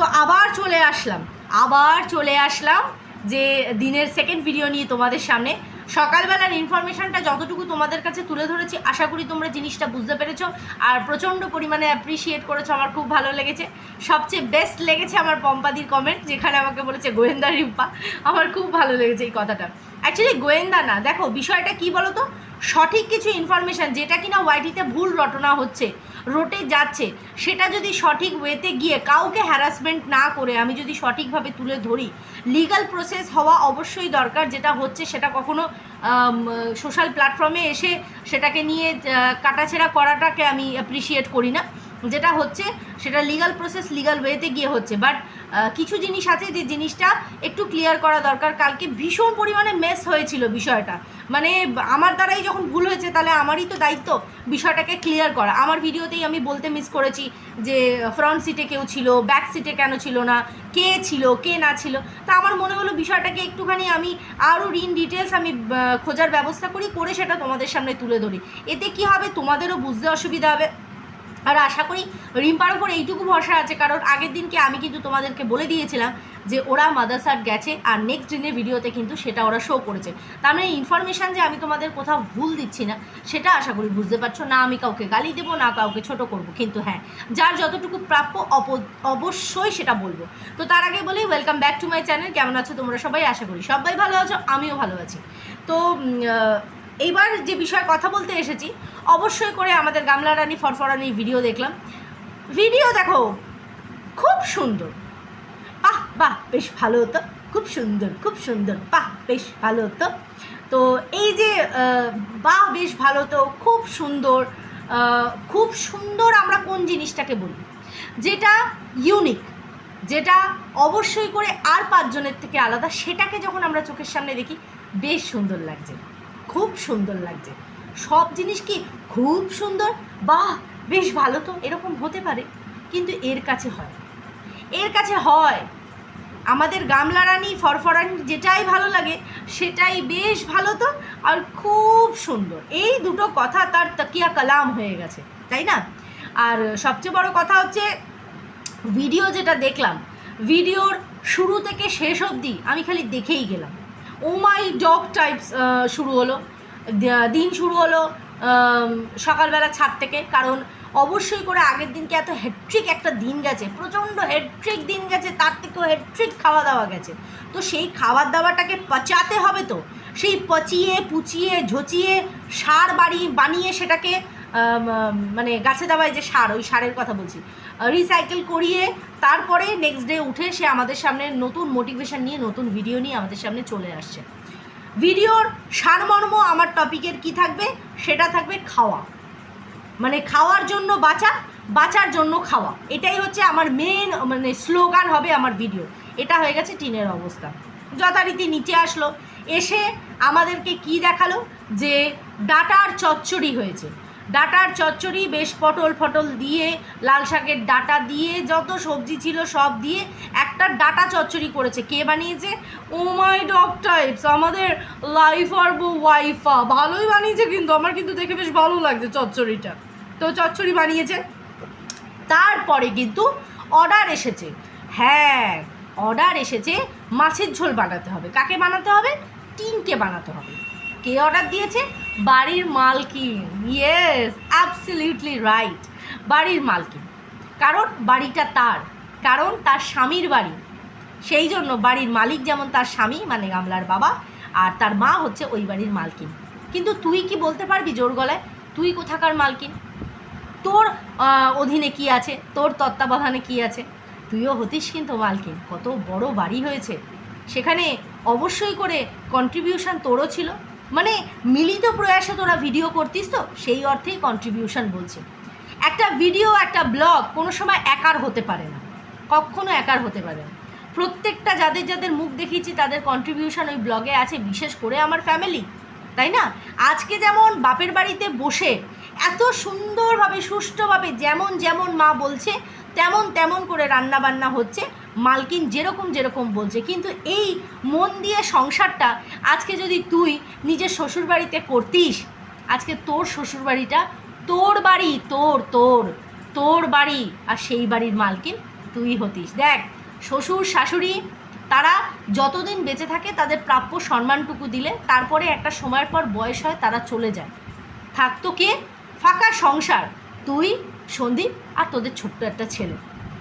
তো আবার চলে আসলাম। আবার চলে আসলাম যে দিনের সেকেন্ড ভিডিও নিয়ে তোমাদের সামনে। সকালবেলার ইনফরমেশনটা যতটুকু তোমাদের কাছে তুলে ধরেছি, আশা করি তোমরা জিনিসটা বুঝতে পেরেছ আর প্রচণ্ড পরিমাণে অ্যাপ্রিসিয়েট করেছ, আমার খুব ভালো লেগেছে। সবচেয়ে বেস্ট লেগেছে আমার পম্পাদির কমেন্ট যেখানে আমাকে বলেছে, গোয়েন্দা রিম্পা। আমার খুব ভালো লেগেছে এই কথাটা। অ্যাকচুয়ালি গোয়েন্দা না, দেখো বিষয়টা কি বলো তো সঠিক কিছু ইনফরমেশান যেটা কিনা ওয়াইটিতে ভুল রটনা হচ্ছে রোটে যাচ্ছে, সেটা যদি সঠিক ওয়েতে গিয়ে কাউকে হ্যারাসমেন্ট না করে আমি যদি সঠিকভাবে তুলে ধরি লিগাল প্রসেস হওয়া অবশ্যই দরকার, যেটা হচ্ছে সেটা কখনো সোশ্যাল প্ল্যাটফর্মে এসে সেটাকে নিয়ে কাটাছেড়া করাটাকে আমি অ্যাপ্রিসিয়েট করি না। যেটা হচ্ছে, সেটা লিগাল প্রসেস লিগাল ওয়েতে গিয়ে হচ্ছে। বাট কিছু জিনিস আছে যে জিনিসটা একটু ক্লিয়ার করা দরকার। কালকে ভীষণ পরিমাণে মেস হয়েছিল বিষয়টা। মানে আমার দ্বারাই যখন ভুল হয়েছে, তাহলে আমারই তো দায়িত্ব বিষয়টাকে ক্লিয়ার করা। আমার ভিডিওতেই আমি বলতে মিস করেছি যে ফ্রন্ট সিটে কেউ ছিল ব্যাক সিটে কেন ছিল না, কে ছিল, কে না ছিল। তা আমার মনে হলো বিষয়টাকে একটুখানি আমি আরও ইন ডিটেলস আমি খোঁজার ব্যবস্থা করি, করে সেটা তোমাদের সামনে তুলে ধরি। এতে কি হবে? তোমাদেরও বুঝতে অসুবিধা হবে। আর আশা করি রিম্পার ওপর এইটুকু ভরসা আছে, কারণ আগের দিনকে আমি কিন্তু তোমাদেরকে বলে দিয়েছিলাম যে ওরা মাদারসাট গেছে আর নেক্সট দিনের ভিডিওতে কিন্তু সেটা ওরা শো করেছে। তার মানে ইনফরমেশান যে আমি তোমাদের কোথাও ভুল দিচ্ছি না, সেটা আশা করি বুঝতে পারছ। না আমি কাউকে গালি দেবো, না কাউকে ছোট করব, কিন্তু হ্যাঁ যার যতটুকু প্রাপ্য অবশ্যই সেটা বলব। তো তার আগে বলি welcome back to my channel কেমন আছো তোমরা সবাই? আশা করি সবাই ভালো আছো, আমিও ভালো আছি। তো এইবার যে বিষয়ে কথা বলতে এসেছি, অবশ্যই করে আমাদের গামলা রানী, ফরফরানি ভিডিও দেখলাম। ভিডিও দেখো, খুব সুন্দর। বাহ বাহ, বেশ ভালো হতো। খুব সুন্দর খুব সুন্দর। বাহ, বেশ ভালো হতো। তো এই যে বাহ, বেশ ভালো হতো, খুব সুন্দর খুব সুন্দর আমরা কোন জিনিসটাকে বলি? যেটা ইউনিক যেটা অবশ্যই করে আর পাঁচজনের থেকে আলাদা, সেটাকে যখন আমরা চোখের সামনে দেখি, বেশ সুন্দর লাগছে। খুব সুন্দর লাগছে। সব জিনিস কি খুব সুন্দর? বাহ, বেশ ভালো তো, এরকম হতে পারে। কিন্তু এর কাছে হয়। এর কাছে হয়। আমাদের গামলা রানী, ফরফরানি যেটাই ভালো লাগে, সেটাই বেশ ভালো তো, আর খুব সুন্দর। এই দুটো কথা তার তকিয়া কালাম হয়ে গেছে, তাই না? আর সবচেয়ে বড় কথা হচ্ছে, ভিডিও যেটা দেখলাম, ভিডিওর শুরু থেকে শেষ অবধি আমি খালি দেখেই গেলাম। ও মাই ডগ টাইপস শুরু হলো। দিন শুরু হলো সকালবেলা ছাদ থেকে, কারণ অবশ্যই করে আগের দিনকে এত হেট্রিক একটা দিন গেছে, প্রচণ্ড হেট্রিক দিন গেছে, তার থেকেও হেট্রিক খাওয়া দাওয়া গেছে। তো সেই খাবার দাওয়াটাকে পচাতে হবে তো। সেই পচিয়ে, পুচিয়ে, ঝচিয়ে, সার বাড়ি, বানিয়ে সেটাকে মানে গাছে দাওয়ায় যে সার, ওই সারের কথা বলছি। রিসাইকেল করিয়ে তারপরে নেক্সট ডে উঠে সে আমাদের সামনে নতুন মোটিভেশন নিয়ে নতুন ভিডিও নিয়ে আমাদের সামনে চলে আসছে। ভিডিওর সারমর্ম আমার টপিকের কি থাকবে? সেটা থাকবে খাওয়া। মানে খাওয়ার জন্য বাঁচা, বাঁচার জন্য খাওয়া। এটাই হচ্ছে আমার মেন মানে স্লোগান হবে আমার ভিডিও এটা হয়ে গেছে টিনের অবস্থা। যথারীতি নিচে আসলো, এসে আমাদেরকে কি দেখাল? যে ডাটার চচ্চড়ি হয়েছে। ডাটার চচ্চড়ি, বেশ পটল ফটল দিয়ে, লাল শাকের ডাটা দিয়ে, যত সবজি ছিল সব দিয়ে একটা ডাটা চচ্চড়ি করেছে। কে বানিয়েছে? ও মাই ডগ টাইপস আমাদের লাইফ আর বউ ওয়াইফা ভালোই বানিয়েছে কিন্তু, আমার কিন্তু দেখে বেশ ভালো লাগছে চচ্চড়িটা। তো চচ্চড়ি বানিয়েছে। তারপরে কিন্তু অর্ডার এসেছে। হ্যাঁ অর্ডার এসেছে, মাছের ঝোল বানাতে হবে। কাকে বানাতে হবে? টিনকে বানাতে হবে। কে অর্ডার দিয়েছে? বাড়ির মালকিন। ইয়েস অ্যাবসলিউটলি রাইট বাড়ির মালকিন। কারণ বাড়িটা তার। কারণ তার স্বামীর বাড়ি। সেই জন্য বাড়ির মালিক যেমন তার স্বামী মানে গামলার বাবা, আর তার মা হচ্ছে ওই বাড়ির মালকিন। কিন্তু তুই কি বলতে পারবি জোর গলায়? তুই কোথাকার মালকিন? তোর অধীনে কি আছে? তোর তত্ত্বাবধানে কি আছে? তুইও হতিস কিন্তু মালকিন। কত বড় বাড়ি হয়েছে। সেখানে অবশ্যই করে কন্ট্রিবিউশন তোরও ছিল। মানে মিলিত প্রয়াসে তোরা ভিডিও করতিস তো, সেই অর্থেই কন্ট্রিবিউশন বলছে। একটা ভিডিও একটা ব্লগ কোনো সময় একার হতে পারে না, কখনো একার হতে পারে না। প্রত্যেকটা যাদের যাদের মুখ দেখিয়েছি, তাদের কন্ট্রিবিউশন ওই ব্লগে আছে, বিশেষ করে আমার ফ্যামিলি তাই না? আজকে যেমন বাপের বাড়িতে বসে এত সুন্দরভাবে, সুষ্ঠুভাবে যেমন যেমন মা বলছে, তেমন তেমন করে রান্না বান্না হচ্ছে মালকিন যেরকম যেরকম বলছে, কিন্তু এই মন দিয়ে সংসারটা আজকে যদি তুই নিজের শ্বশুরবাড়িতে করতিস, আজকে তোর শ্বশুরবাড়িটা তোর বাড়ি, তোর তোর তোর বাড়ি আর সেই বাড়ির মালকিন তুই হতিস। দেখ, শ্বশুর, শাশুড়ি তারা যতদিন বেঁচে থাকে তাদের প্রাপ্য সম্মানটুকু দিলে তারপরে একটা সময়ের পর বয়স হয় তারা চলে যায়। থাকতো কে? ফাঁকা সংসার। তুই, সন্দীপ আর তোদের ছোট্ট একটা ছেলে।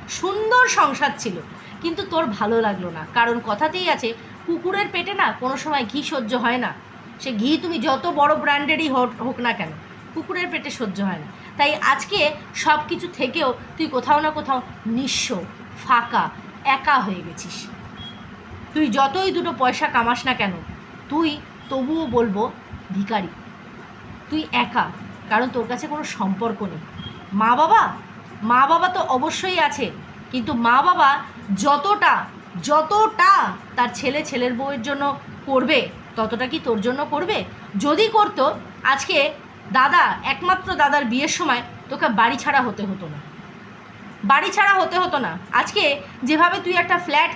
সুন্দর সংসার ছিল। কিন্তু তোর ভালো লাগল না। কারণ কথাতেই আছে, কুকুরের পেটে না কোনো সময় ঘি সহ্য হয় না। সে ঘি তুমি যত বড় ব্র্যান্ডেরই হোক না কেন, কুকুরের পেটে সহ্য হয় না। তাই আজকে সব কিছু থেকেও তুই কোথাও না কোথাও নিঃস্ব, ফাঁকা, একা হয়ে গেছিস। তুই যতই দুটো পয়সা কামাস না কেন, তুই তবুও বলব ভিখারি। তুই একা, কারণ তোর কাছে কোনো সম্পর্ক নেই। মা বাবা? মা বাবা তো অবশ্যই আছে, কিন্তু মা বাবা যতটা যতটা তার ছেলে ছেলের বউয়ের জন্য করবে, ততটা কি তোর জন্য করবে? যদি করতো, আজকে দাদা, একমাত্র দাদার বিয়ের সময় তোকে বাড়ি ছাড়া হতে হতো না। বাড়ি ছাড়া হতে হতো না। আজকে যেভাবে তুই একটা ফ্ল্যাট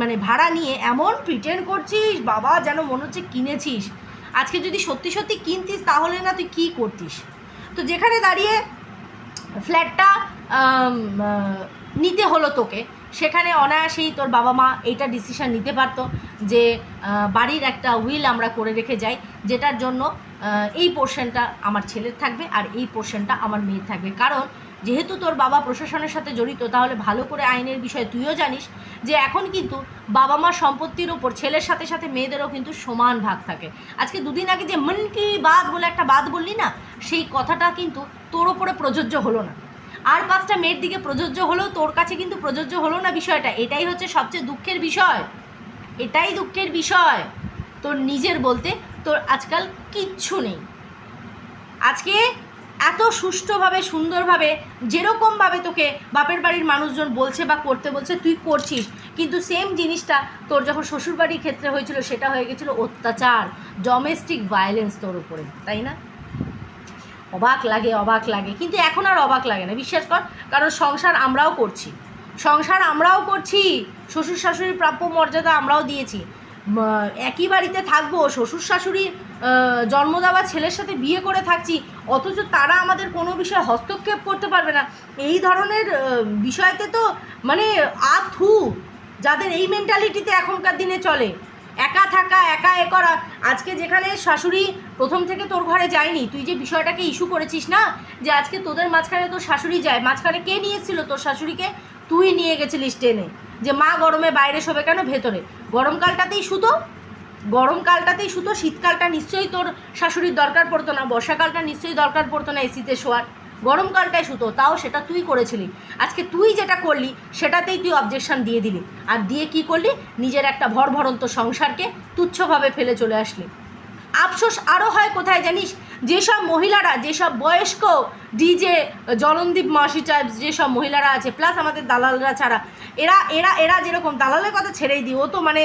মানে ভাড়া নিয়ে এমন প্রিটেন্ড করছিস, বাবা, যেন মনে হচ্ছে কিনেছিস। আজকে যদি সত্যি সত্যি কিনতিস, তাহলে না তুই কী করতিস? তো যেখানে দাঁড়িয়ে ফ্ল্যাটটা নিতে হলো তোকে সেখানে অনায়াসেই তোর বাবা মা এইটা ডিসিশন নিতে পারতো যে বাড়ির একটা উইল আমরা করে রেখে যাই, যেটার জন্য এই পোর্শনটা আমার ছেলের থাকবে আর এই পোর্শনটা আমার মেয়ের থাকবে। কারণ যেহেতু তোর বাবা প্রশাসনের সাথে জড়িত, তাহলে ভালো করে আইনের বিষয়ে তুইও জানিস যে এখন কিন্তু বাবা মা সম্পত্তির ওপর ছেলের সাথে সাথে মেয়েদেরও কিন্তু সমান ভাগ থাকে। আজকে দুদিন আগে যে মন কি বাদ বলে একটা বাদ বললি না, সেই কথাটা কিন্তু তোর ওপরে প্রযোজ্য হলো না। আর পাঁচটা মেয়ের দিকে প্রযোজ্য হলেও তোর কাছে কিন্তু প্রযোজ্য হলো না বিষয়টা। এটাই হচ্ছে সবচেয়ে দুঃখের বিষয়। এটাই দুঃখের বিষয়। তোর নিজের বলতে তোর আজকাল কিচ্ছু নেই। আজকে এত সুষ্ঠুভাবে, সুন্দরভাবে, যেরকমভাবে তোকে বাপের বাড়ির মানুষজন বলছে বা করতে বলছে, তুই করছিস। কিন্তু সেম জিনিসটা তোর যখন শ্বশুরবাড়ির ক্ষেত্রে হয়েছিল, সেটা হয়ে গেছিল অত্যাচার ডোমেস্টিক ভায়োলেন্স তোর উপরে, তাই না? অবাক লাগে অবাক লাগে। কিন্তু এখন আর অবাক লাগে না বিশ্বাস কর। কারণ সংসার আমরাও করছি। সংসার আমরাও করছি শ্বশুর শাশুড়ির প্রাপ্য মর্যাদা আমরাও দিয়েছি। একই বাড়িতে থাকব শ্বশুর শাশুড়ির আহ, জন্ম দেওয়া ছেলের সাথে বিয়ে করে থাকছি অথচ তারা আমাদের কোনো বিষয়ে হস্তক্ষেপ করতে পারবে না। এই ধরনের বিষয়তে তো মানে আথু যাদের এই মেন্টালিটিতে এখনকার দিনে চলে। একা থাকা, একা এ করা। আজকে যেখানে শাশুড়ি প্রথম থেকে তোর ঘরে যায়নি, তুই যে বিষয়টাকে ইস্যু করেছিস না, যে আজকে তোদের মাঝখানে তোর শাশুড়ি যায়, মাঝখানে কে নিয়ে এসেছিল তোর শাশুড়িকে? তুই নিয়ে গেছিলিস টেনে। যে মা গরমে বাইরে শোবে কেন? ভেতরে। গরমকালটাতেই শুতো গরমকালটাতেই শুতো শীতকালটা নিশ্চয়ই তোর শাশুড়ির দরকার পড়তো না, বর্ষাকালটা নিশ্চয়ই দরকার পড়তো না এসিতে শোয়ার। গরমকালটাই শুতো তাও সেটা তুই করেছিলি। আজকে তুই যেটা করলি, সেটাতেই তুই অবজেকশন দিয়ে দিলি। আর দিয়ে কি করলি? নিজের একটা ভর ভরন্ত সংসারকে তুচ্ছভাবে ফেলে চলে আসলি। আফসোস আরও হয় কোথায় জানিস? যেসব মহিলারা, যেসব বয়স্ক ডিজে জলনদীপ মাসি টাইপস যেসব মহিলারা আছে প্লাস আমাদের দালালরা ছাড়া, এরা এরা এরা যেরকম, দালালের কথা ছেড়েই দিই, ও তো মানে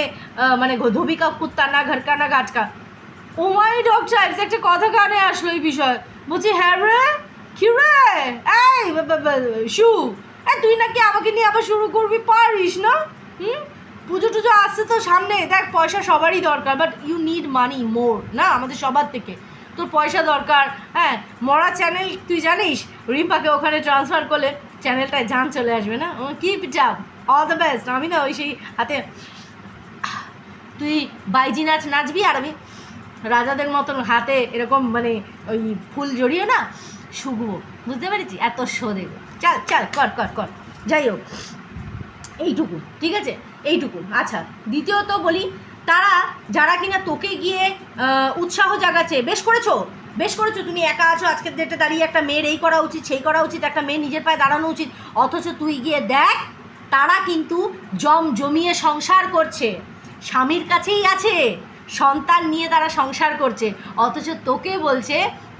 মানে ধোবিকা, কুত্তা না, ঘরকা না গাছকা ও মাই ডগ একটা কথা কানে আসলো এই বিষয়। বলছি হ্যাঁ রে? কি রে এই শু। এ তুই নাকি আমাকে নিয়ে আবার শুরু করবি? পারিস না? হুম? পুজো টুজো আসছে তো সামনে। দেখ, পয়সা সবারই দরকার but you need money more না? আমাদের সবার থেকে। তোর পয়সা দরকার হ্যাঁ? মরা চ্যানেল তুই জানিস? রিম্পাকে ওখানে ট্রান্সফার করলে চ্যানেলটায় যান চলে আসবে, না? কিপ জাপ অল দ্য বেস্ট আমি না ওই সেই হাতে তুই বাইজি নাচ নাচবি আর আমি রাজাদের মতন হাতে এরকম মানে ওই ফুল জড়িয়ে না শুকবো বুঝতে পেরেছি? এত শো দেবো। চল চল। কর কর কর। যাই হোক এইটুকু ঠিক আছে? এইটুকু। আচ্ছা দ্বিতীয়ত বলি তারা যারা কিনা তোকে গিয়ে উৎসাহ জাগাচ্ছে বেশ করেছ? বেশ করেছ। তুমি একা আছো আজকের ডেটে দাঁড়িয়ে একটা মেয়ের এই করা উচিত সেই করা উচিত একটা মেয়ে নিজের পায়ে দাঁড়ানো উচিত। অথচ তুই গিয়ে দেখ তারা কিন্তু জম জমিয়ে সংসার করছে। স্বামীর কাছেই আছে সন্তান নিয়ে তারা সংসার করছে। অথচ তোকে বলছে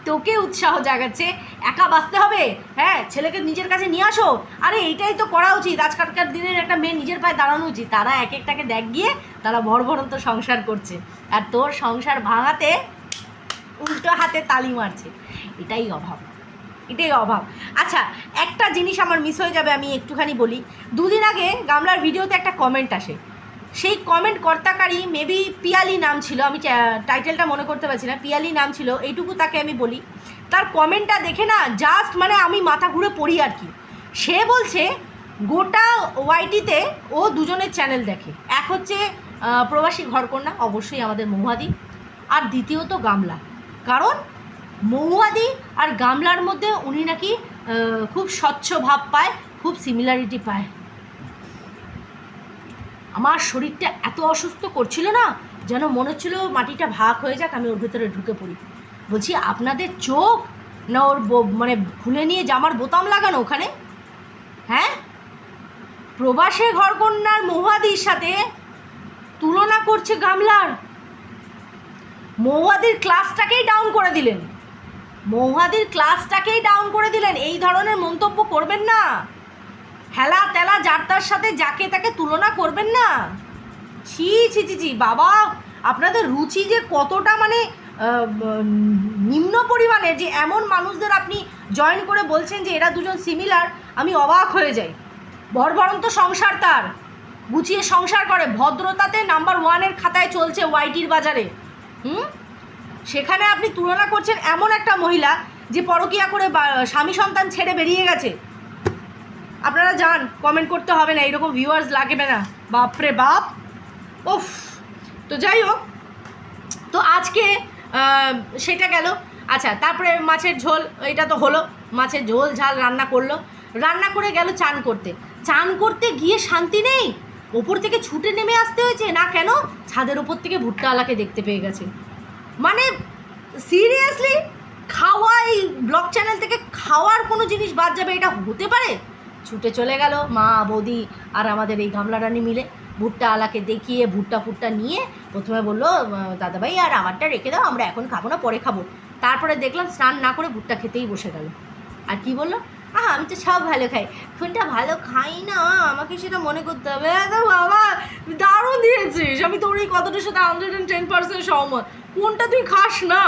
তোকে উৎসাহ জাগাচ্ছে। একা বাঁচতে হবে? হ্যাঁ ছেলেকে নিজের কাছে নিয়ে আসো। আরে, এইটাই তো করা উচিত। আজকালকার দিনের একটা মেয়ে নিজের পায়ে দাঁড়ানো উচিত। তারা এক একটাকে দেখ গিয়ে তারা ভরভরন্ত সংসার করছে। আর তোর সংসার ভাঙাতে উল্টো হাতে তালি মারছে। এটাই অভাব। এটাই অভাব। আচ্ছা একটা জিনিস আমার মিস হয়ে যাবে, আমি একটুখানি বলি। দুদিন আগে গামলার ভিডিওতে একটা কমেন্ট আসে। সেই কমেন্ট কর্তাকারী মেবি পিয়ালি নাম ছিল, আমি টাইটেলটা মনে করতে পারছি না, পিয়ালি নাম ছিল, এইটুকু তাকে আমি বলি। তার কমেন্টটা দেখে না জাস্ট মানে আমি মাথা ঘুরে পড়ি আর কি। সে বলছে, গোটা ওয়াইটিতে ও দুজনের চ্যানেল দেখে। এক হচ্ছে প্রবাসী ঘরকন্যা, অবশ্যই আমাদের মহুয়াদি আর দ্বিতীয়ত গামলা। কারণ মহুয়াদি আর গামলার মধ্যে উনি নাকি খুব স্বচ্ছ ভাব পায়, খুব সিমিলারিটি পায়। আমার শরীরটা এত অসুস্থ করছিল না, যেন মনে হচ্ছিল মাটিটা ভাগ হয়ে যাক, আমি ওর ভেতরে ঢুকে পড়ি। বলছি, আপনাদের চোখ না ওর মানে খুলে নিয়ে জামার বোতাম লাগানো ওখানে? হ্যাঁ? প্রবাসে ঘরকন্যার মহুয়াদির সাথে তুলনা করছে গামলার। মহুয়াদির ক্লাসটাকেই ডাউন করে দিলেন। মহুয়াদির ক্লাসটাকেই ডাউন করে দিলেন। এই ধরনের মন্তব্য করবেন না। হেলা তেলা যার তার সাথে যাকে তাকে তুলনা করবেন না? ছি ছি ছি ছি, বাবা, আপনাদের রুচি যে কতটা মানে নিম্ন পরিমাণের যে এমন মানুষদের আপনি জয়েন করে বলছেন যে এরা দুজন সিমিলার আমি অবাক হয়ে যাই। ভরভরন্ত সংসার তার। গুছিয়ে সংসার করে। ভদ্রতাতে নাম্বার ওয়ানের খাতায় চলছে ওয়াইটির বাজারে। হুম? সেখানে আপনি তুলনা করছেন এমন একটা মহিলা যে পরকিয়া করে স্বামী সন্তান ছেড়ে বেরিয়ে গেছে। আপনারা যান কমেন্ট করতে হবে না এরকম ভিউয়ার্স লাগবে না। বাপরে বাপ। উফ। তো যাই হোক, তো আজকে সেটা গেল। আচ্ছা তারপরে মাছের ঝোল, এটা তো হলো। মাছের ঝোল, ঝাল রান্না করল। রান্না করে গেল চান করতে। চান করতে গিয়ে শান্তি নেই। ওপর থেকে ছুটে নেমে আসতে হয়েছে, না কেন? ছাদের ওপর থেকে ভুট্টাওয়ালাকে দেখতে পেয়ে গেছে। মানে সিরিয়াসলি খাওয়া এই ব্লগ চ্যানেল থেকে খাওয়ার কোনো জিনিস বাদ যাবে, এটা হতে পারে? ছুটে চলে গেল। মা, বৌদি আর আমাদের এই গামলা রানী মিলে ভুট্টা আলাকে দেখিয়ে, ভুট্টা ফুট্টা নিয়ে প্রথমে বলল দাদাভাই, আর আমারটা রেখে দাও, আমরা এখন খাব না, পরে খাব। তারপরে দেখলাম স্নান না করে ভুট্টা খেতেই বসে গেল। আর কি বলল, আহা, আমি তো সব ভালো খাই। কোনটা ভালো খাই না, আমাকে সেটা মনে করতে হবে। বাবা, দারুণ দিয়েছিস। আমি তোর এই কথাটার সাথে হান্ড্রেড অ্যান্ড টেন পার্সেন্ট সহমত। কোনটা তুই খাস না।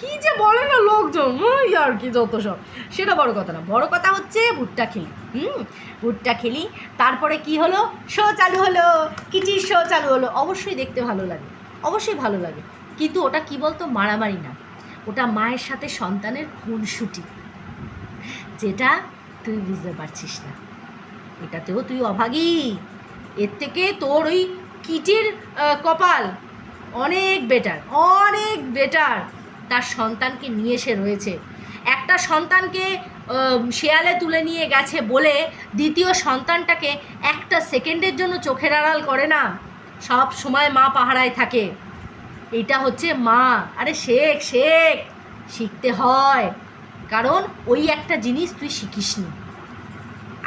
কি যে বলে না লোকজন? ওই আর কি যত সব। সেটা বড় কথা না, বড় কথা হচ্ছে ভুট্টা খেলি, হুম? ভুট্টা খেলি, তারপরে কি হলো? শো চালু হলো। কিচির শো চালু হলো? অবশ্যই দেখতে ভালো লাগে, অবশ্যই ভালো লাগে। কিন্তু ওটা কি বলতো? মারামারি না। ওটা মায়ের সাথে সন্তানের খুনসুটি, যেটা তুই বুঝতে পারছিস না। এটাতেও তুই অভাগী। এর থেকে তোর ওই কিটির কপাল অনেক বেটার অনেক বেটার তার সন্তানকে নিয়ে এসে রয়েছে। একটা সন্তানকে শেয়ালে তুলে নিয়ে গেছে বলে দ্বিতীয় সন্তানটাকে একটা সেকেন্ডের জন্য চোখের আড়াল করে না। সব সময় মা পাহারায় থাকে। এটা হচ্ছে মা। আরে শেখ শেখ, শিখতে হয়। কারণ ওই একটা জিনিস তুই শিখিসনি।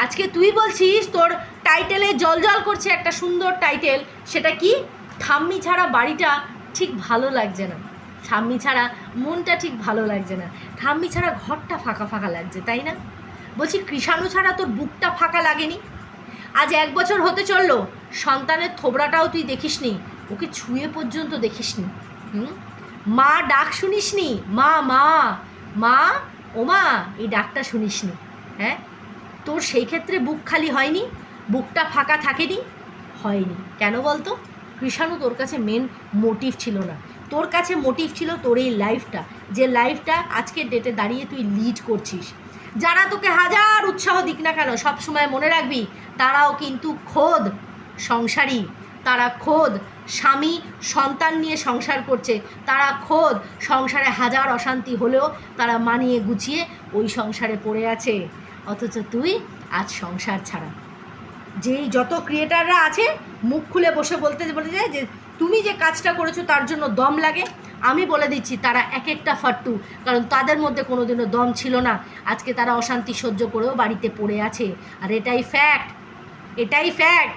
আজকে তুই বলছিস তোর টাইটেলে জল জল করছে একটা সুন্দর টাইটেল। সেটা কি? ঠাম্মি ছাড়া বাড়িটা ঠিক ভালো লাগছে না। ঠাম্মি ছাড়া মনটা ঠিক ভালো লাগছে না। ঠাম্মি ছাড়া ঘরটা ফাঁকা ফাঁকা লাগছে, তাই না? বলছি, কৃষাণু ছাড়া তোর বুকটা ফাঁকা লাগেনি? আজ এক বছর হতে চলল, সন্তানের থোবড়াটাও তুই দেখিসনি, ওকে ছুঁয়ে পর্যন্ত দেখিসনি। হুম? মা ডাক শুনিসনি? মা মা মা, ও মা, এই ডাকটা শুনিসনি। হ্যাঁ? তোর সেই ক্ষেত্রে বুক খালি হয়নি? বুকটা ফাঁকা থাকেনি? হয়নি। কেন বলতো? কৃষাণু তোর কাছে মেন মোটিভ ছিল না। তোর কাছে মোটিভ ছিল তোর এই লাইফটা যে লাইফটা আজকের ডেটে দাঁড়িয়ে তুই লিড করছিস। যারা তোকে হাজার উৎসাহ দিক না কেন, সব সময় মনে রাখবি, তারাও কিন্তু খোদ সংসারী, তারা খোদ স্বামী সন্তান নিয়ে সংসার করছে, তারা খোদ সংসারে হাজার অশান্তি হলেও তারা মানিয়ে গুছিয়ে ওই সংসারে পড়ে আছে। অথচ তুই আজ সংসার ছাড়া। যেই যত ক্রিয়েটাররা আছে, মুখ খুলে বসে বলতে বলে যায় যে তুমি যে কাজটা করেছ তার জন্য দম লাগে। আমি বলে দিচ্ছি, তারা এক একটা ফাট্টু কারণ তাদের মধ্যে কোনোদিনও দম ছিল না। আজকে তারা অশান্তি সহ্য করেও বাড়িতে পড়ে আছে। আর এটাই ফ্যাক্ট এটাই ফ্যাক্ট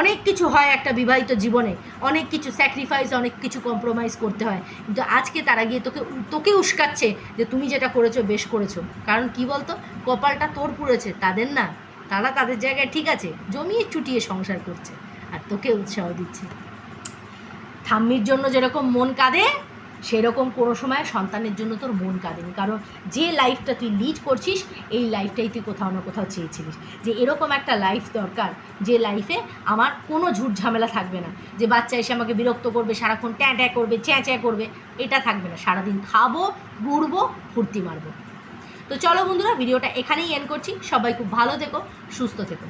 অনেক কিছু হয় একটা বিবাহিত জীবনে। অনেক কিছু স্যাক্রিফাইস অনেক কিছু কম্প্রোমাইজ করতে হয়। কিন্তু আজকে তারা গিয়ে তোকে তোকে উস্কাচ্ছে যে তুমি যেটা করেছ বেশ করেছ। কারণ কি বলতো? কপালটা তোর পুড়েছে, তাদের না। তারা তাদের জায়গায় ঠিক আছে, জমিয়ে চুটিয়ে সংসার করছে। আর তোকে উৎসাহ দিচ্ছে। ঠাম্মির জন্য যেরকম মন কাঁদে, সেরকম কোনো সময় সন্তানের জন্য তোর মন কাঁদেনি। কারণ যে লাইফটা তুই লিড করছিস, এই লাইফটাই তুই কোথাও না কোথাও চেয়েছিলিস। যে এরকম একটা লাইফ দরকার, যে লাইফে আমার কোনো ঝুট ঝামেলা থাকবে না। যে বাচ্চা এসে আমাকে বিরক্ত করবে, সারাক্ষণ ট্যাঁ ট্যাঁ করবে, চ্যাঁ চ্যাঁ করবে, এটা থাকবে না। সারাদিন খাব, ঘুরবো, ফুর্তি মারবো। তো চলো বন্ধুরা ভিডিওটা এখানেই এন্ড করছি। সবাই খুব ভালো থেকো, সুস্থ থেকো।